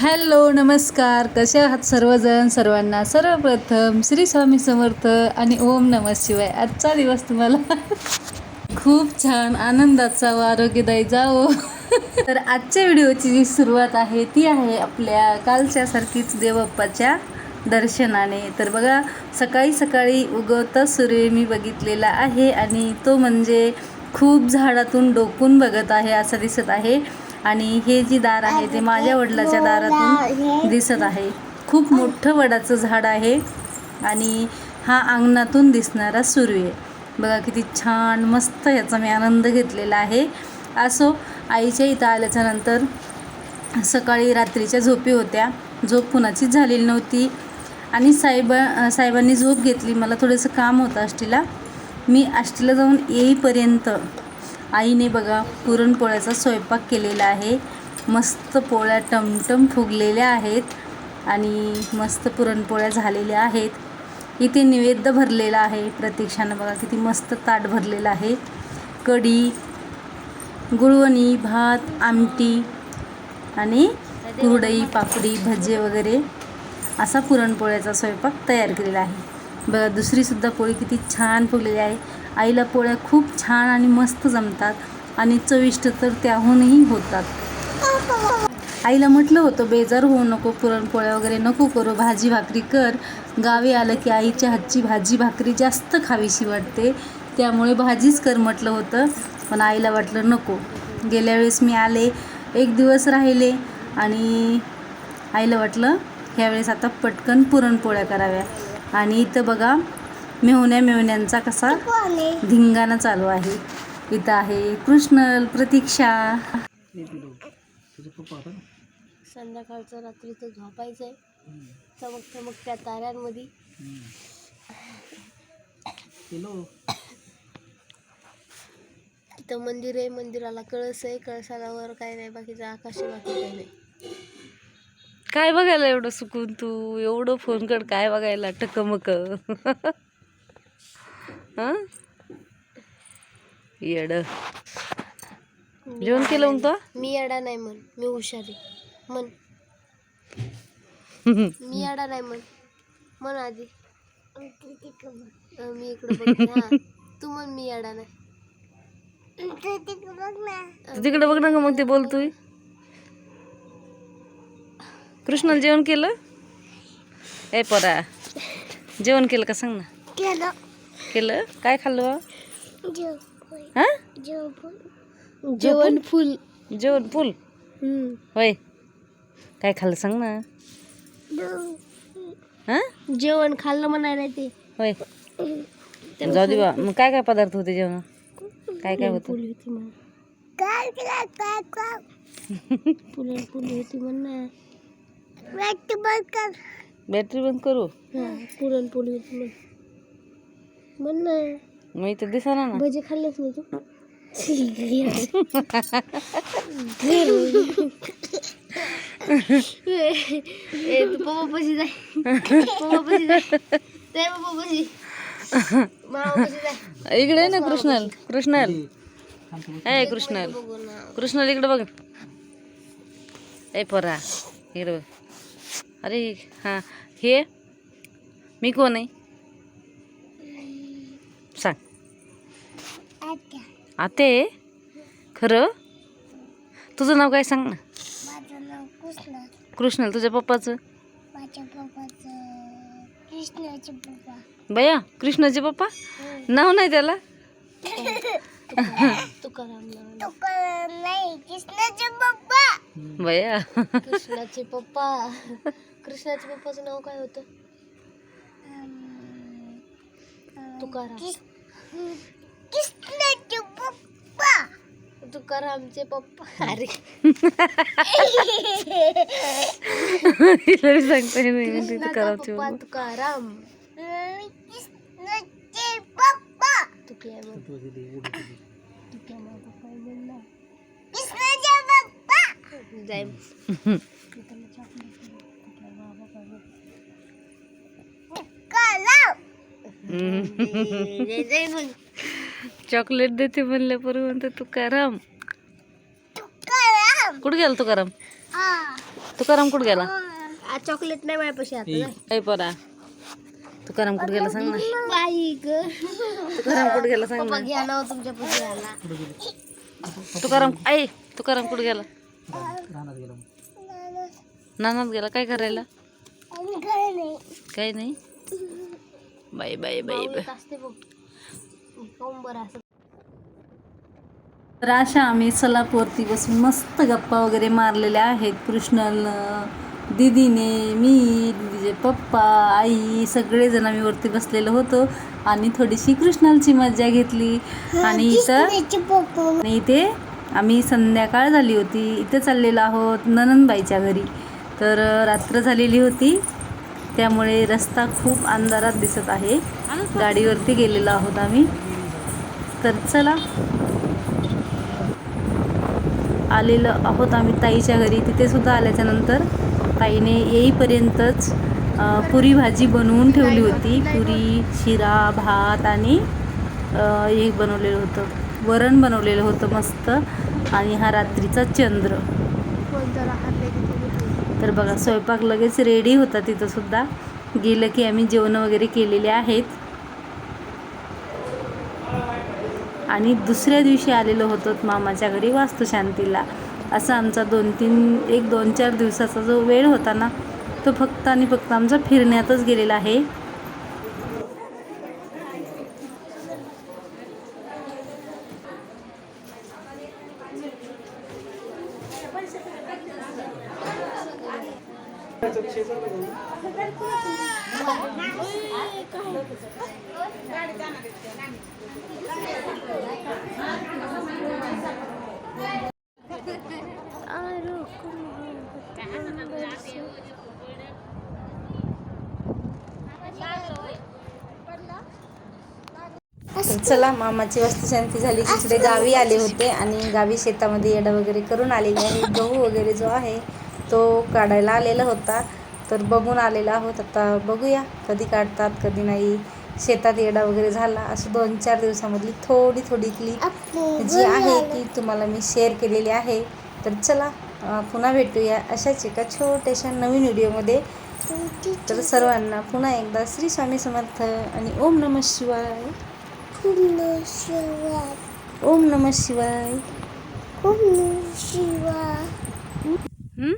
Hello नमस्कार. कसे आहात सर्वजण? सर्वांना सर्वप्रथम श्री स्वामी समर्थ आणि ओम नमः शिवाय आजचा दिवस तुम्हाला खूप छान आनंदाचा व आरोग्यदायी जावो. तर आजच्या व्हिडिओची जी सुरुवात आहे ती आहे आपल्या कालच्यासारखीच देवबाप्पाच्या देवप्पाच्या दर्शनाने. तर बघा सकाळी सकाळी उगवता सूर्य मी बघितलेला आहे आणि तो म्हणजे खूप झाडातून डोकून बघत आहे असं दिसत आहे. आणि हे जी दार आहे ते माझ्या वडिलाच्या दारातून दिसत आहे खूप मोठं वडाचं झाड आहे आणि हा अंगणातून दिसणारा सूर्य बघा किती छान मस्त याचा मी आनंद घेतलेला आहे. असो आईच्या इथं आल्याच्यानंतर सकाळी रात्रीच्या झोपी होत्या. झोप कुणाचीच झालेली नव्हती. आणि साहेब साहेबांनी झोप घेतली. मला थोडंसं काम होतं आष्टीला. मी आष्टीला जाऊन येईपर्यंत आईने बघा पुरणपोळ्याचा स्वयंपाक केलेला आहे. मस्त पोळ्या टमटम फुगलेल्या आहेत आणि मस्त पुरणपोळ्या झालेल्या आहेत. इथे निवेद्य भरलेला आहे. प्रतीक्षानं बघा किती मस्त ताट भरलेलं आहे. कढी गुळवणी भात आमटी आणि कुरडई पापडी भजे वगैरे असा पुरणपोळ्याचा स्वयंपाक तयार केलेला आहे. बघा दुसरीसुद्धा पोळी किती छान फुगलेली आहे. आईला पोळ्या खूप छान आणि मस्त जमतात आणि चविष्ट तर त्याहूनही होतात. आईला म्हटलं होतं बेजार होऊ नको पुरणपोळ्या वगैरे नको करू भाजी भाकरी कर. गावी आलं की आईच्या हातची भाजी भाकरी जास्त खावीशी वाटते त्यामुळे भाजीच कर म्हटलं होतं पण आईला वाटलं नको. गेल्या वेळेस मी आले एक दिवस राहिले आणि आईला वाटलं ह्यावेळेस आता पटकन पुरणपोळ्या कराव्या. आणि इथं बघा मेहुण्या मेहुण्यांचा कसा धिंगाणा चालू आहे. इथं आहे कृष्णल प्रतीक्षा. संध्याकाळचं रात्रीचं झोपायचंय. चमक चमक त्या ताऱ्यांमध्ये. तिथं मंदिर आहे मंदिराला कळस आहे कळसाला वर काय नाही बाकीचं आकाश आहे बाकी काही नाही. काय बघायला एवढं सुकून तू? एवढं फोन कर काय बघायला टकमक? हं? येड. जेवण केलं मग तो? मी येडा नाही म्हण. मी हुशार म्हण. मी येडा नाही म्हण. म्हण आधी. मी इकडे बघ तू म्हण मी येडा नाही. तू तिकडे बघ ना मग ते बोलतोय कृष्णाला जेवण केलं? ए परा. जेवण केलं का सांग ना? केलं. केलं? काय खाल्लं? हा? जेवण. फुल जेवण फुल. होय. काय खाल्लं सांग ना. हा? जेवण खाल्लं म्हणायला ते. होय. जाऊ दे बा. मग काय काय पदार्थ होते जेवण? काय काय होतं? पुली होती म्हण पुरण पुली होती म्हण बॅटरी बंद करू. पुरण पुली होती म्हण. म्हण ना. मग इथं दिसाना ना. भजे खाल्लेच नाही तू? ए तू पप्पा पशी जाय. पप्पा पशी जाय. ते पप्पा पशी. मामा पशी जाय. इकडे आहे ना कृष्णाल. कृष्णाल. ए कृष्णाल. बघू ना. कृष्णाल इकडे बघ. ए पोरा इकडे बघ. अरे हां हे? मी कोण आहे? सांग. आते खरं? तुझं नाव काय सांग ना. माझं नाव कृष्ण. कृष्णाल तुझ्या पप्पाचं? माझ्या पप्पाचं कृष्णाचे पप्पा. बया कृष्णाचे पप्पा? नाव नाही त्याला? तुकाराम नाव तुकाराम नाही कृष्णाचे पप्पा. बया कृष्णाचे पप्पा. कृष्णाच्या पप्पाचं नाव काय होतं? तुकाराम कृष्णाचे पप्पा तुकारामचे पप्पा अरे तिला बी सांगता येत नाही म्हणते तू कृष्णाचा करावची पप्पा बाबा. तुकाराम कृष्णाचे पप्पा तुकल्या मग तुकल्या मग पप्पा बोलला कृष्णाचे पप्पा जाय चॉकलेट देते म्हणल्या बरोबर म्हणते तुकाराम. कुठे गेला तुकाराम? तुकाराम कुठं गेला? चॉकलेट नाही माझ्यापाशी आता काय परा तुकाराम कुठं गेला सांग ना. बाई ग. तुकाराम कुठं गेला सांग ना. ना तुमच्या तुकाराम आई तुकाराम कुठं गेला? नानात गेला. काय करायला? काही नाही. बाय बाय बाय बाय असते बघ. काऊन बरं असं. तर अशा आम्ही सलापवरती बसून मस्त गप्पा वगैरे मारलेल्या आहेत. कृष्णल दीदीने मी दीदीचे पप्पा आई सगळेजण आम्ही वरती बसलेलो होतो आणि थोडीशी कृष्णालची मज्जा घेतली. आणि इथं आणि इथे आम्ही संध्याकाळ झाली होती. इथे चाललेलो आहोत ननंदबाईच्या घरी. तर रात्र झालेली होती. त्यामुळे रस्ता खूप अंधारात दिसत आहे. गाडीवरती गेलेलो आहोत आम्ही. तर चला. आलेलो आहोत आम्ही ताईच्या घरी. तिथे सुद्धा ताईने येईपर्यंतच पुरी भाजी बनवून ठेवली होती. पुरी शिरा भात आणि हे बनवलेलं होतं. वरण बनवलेलं होतं मस्त. आणि हा रात्रीचा चंद्र कोणतं राहत नाही तिथे तर बघा स्वयंपाक लगेच रेडी होता तिथंसुद्धा गेलं की आम्ही जेवण वगैरे केलेले आहेत. आणि दुसऱ्या दिवशी आलेलो होतो मामाच्या घरी वास्तुशांतीला. असा आमचा दोन तीन एक दोन चार दिवसाचा जो वेळ होता ना तो फक्त आणि फक्त आमचा फिरण्यातच गेलेला आहे. चला मामाची वास्तुशांती झाली. तिकडे गावी आले होते आणि गावी शेतामध्ये येडा वगैरे करून आलेले आहे. गहू वगैरे जो आहे तो काढायला आलेला होता. तर बघून आलेला आहोत. आता बघूया कधी काढतात कधी नाही. शेतात येडा वगैरे झाला असं दोन चार दिवसामधली थोडी थोडी क्लिप जी आहे ती तुम्हाला मी शेअर केलेली आहे. तर चला पुन्हा भेटूया अशाच एका छोट्याशा नवीन व्हिडिओमध्ये. तर सर्वांना पुन्हा एकदा श्री स्वामी समर्थ आणि ओम नमः शिवाय. ओम नमः शिवाय. शिवा हं?